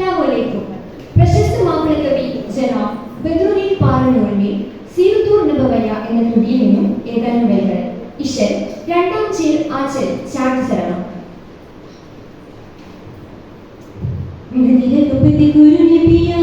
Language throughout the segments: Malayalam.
അസ്സലാമലൈക്കും പ്രശസ്ത മാപ്പിളകവി ജനാബ് ബദറുദ്ദീൻ പാറനൂറിന്റെ സീറത്തൂർ നബവയ എന്ന കൃതിയിൽ നിന്നും ഏതാനും വരികൾ. ഇഷൽ രണ്ടാം ചേൽ ആച്ചൽ ചാടി ശരണം വിടുതിയിലെ കുരുനബിയാ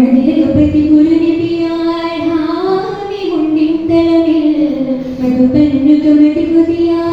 മതിലകപ്പത്തി ഗുരുനിബിയാൽ ഹാമി മുണ്ടിൻ തലമിൽ മധുപന്നു കമതി കുതിയാൽ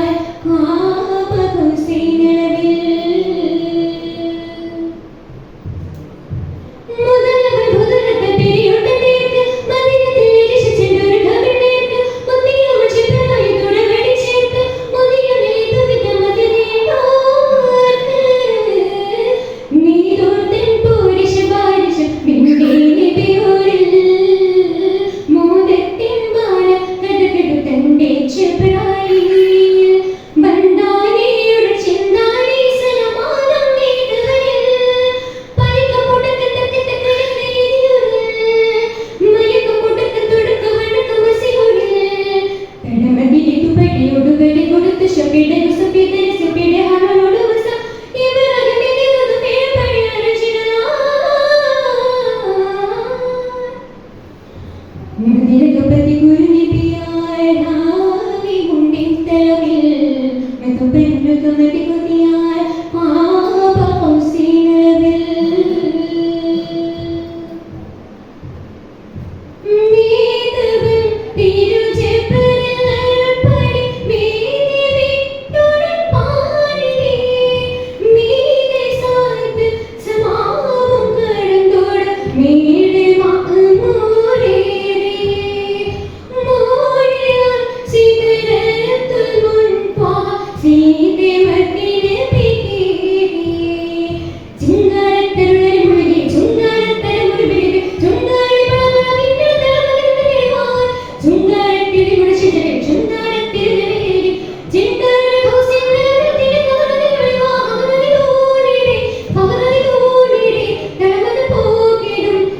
ধীরে ধীরে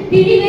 Did you